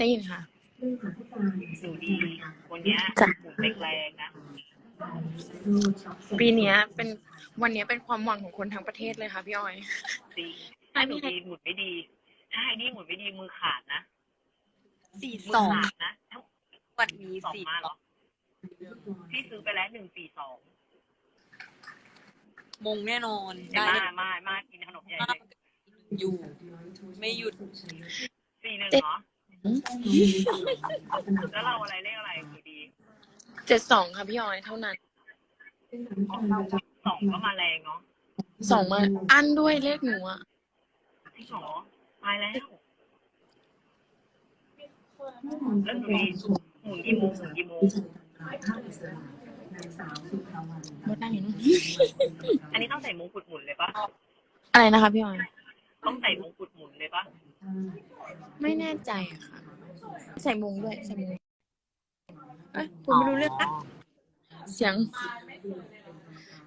ได้ยินค่ะหนูดีวันเนี้ยจ้ะหมุนแรงๆนะปีเนี้ยเป็นวันเนี้ยเป็นความหวังของคนทั้งประเทศเลยค่ะพี่ออยจริงถ้าหนูดีหมุนไม่ดี ถ้าไอ้นี่หมุนไม่ดีมือขาดนะสี่มืสองขาดนะทั้งวันนี้สองสี่มาสเหรอองพี่ซื้อไปแล้วหนึ่งสี่สองมงแน่นอนมาได้มามากินขนมใหญ่เลยอยู่ ไม่หยุดสี่หนึ่งเหรอ แล้วเราอะไรเลขอะไรหนูดีเจ็ดสองค่ะพี่ออยเท่านั้นสองก็มาแรงเนาะสองมาอันด้วยเลขหนูอะที่สองตายแล้วแล้วหนูดีหมุนกี่โมงหมุนกี่โมงมดนั่งอยู่นู่นอันนี้ต้องใส่มงกุฎหมุนเลยปะอะไรนะคะพี่ออย ต้องใส่มงกุฎหมุนเลยปะไม่แน่ใจอะค่ะ ใส่มงด้วยใส่มงเอ้ยคุณไม่รู้เรื่องนะเสียง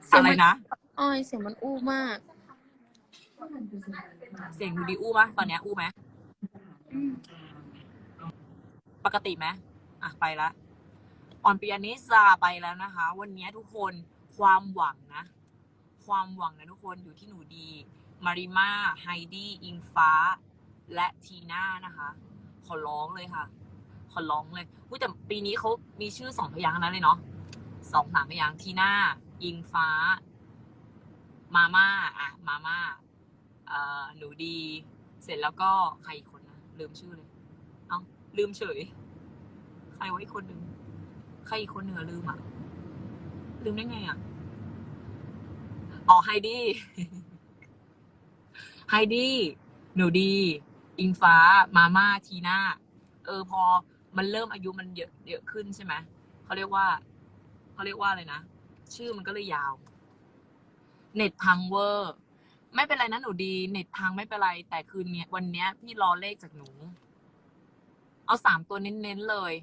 เสียงอะไรมันนะออยเสียงมันอู้มากเสียงดูดีอู้ปะตอนเนี้ยอู้ไหมอืมปกติไหมอะไปละออนปิยานิสาไปแล้วนะคะ วันนี้ทุกคนความหวังนะ ความหวังนะทุกคนอยู่ที่หนูดี มาริมาไฮดี้อิงฟ้า และทีน่านะคะ ขอร้องเลยค่ะ ขอร้องเลยอุ๊ยแต่ปีนี้เขามีชื่อสองพยางค์นั้นเลยเนาะสองสามพยางค์ทีน่าอิงฟ้า มาม่าอะมาม่าเอ่อหนูดี เสร็จแล้วก็ใครอีกคนนะลืมชื่อเลย เอ้าลืมเฉย ใครไว้อีกคนหนึ่งใครอีกคนเหนึ่งอลืมอะลืมได้ไงอะอ๋อไฮดี้ ไฮดี้หนูดี อิงฟ้า มาม่าทีน่าเออพอมันเริ่มอายุมันเยอะเยอะขึ้นใช่ไหมเขาเรียกว่าเขาเรียกว่าอะไรนะ ชื่อมันก็เลยยาว เน็ตพังเวอร์ ไม่เป็นไรนะหนูดี เน็ตพังไม่เป็นไร แต่คืนเนี้ยวันเนี้ยพี่รอเลขจากหนู เอาสามตัวเน้นๆเลย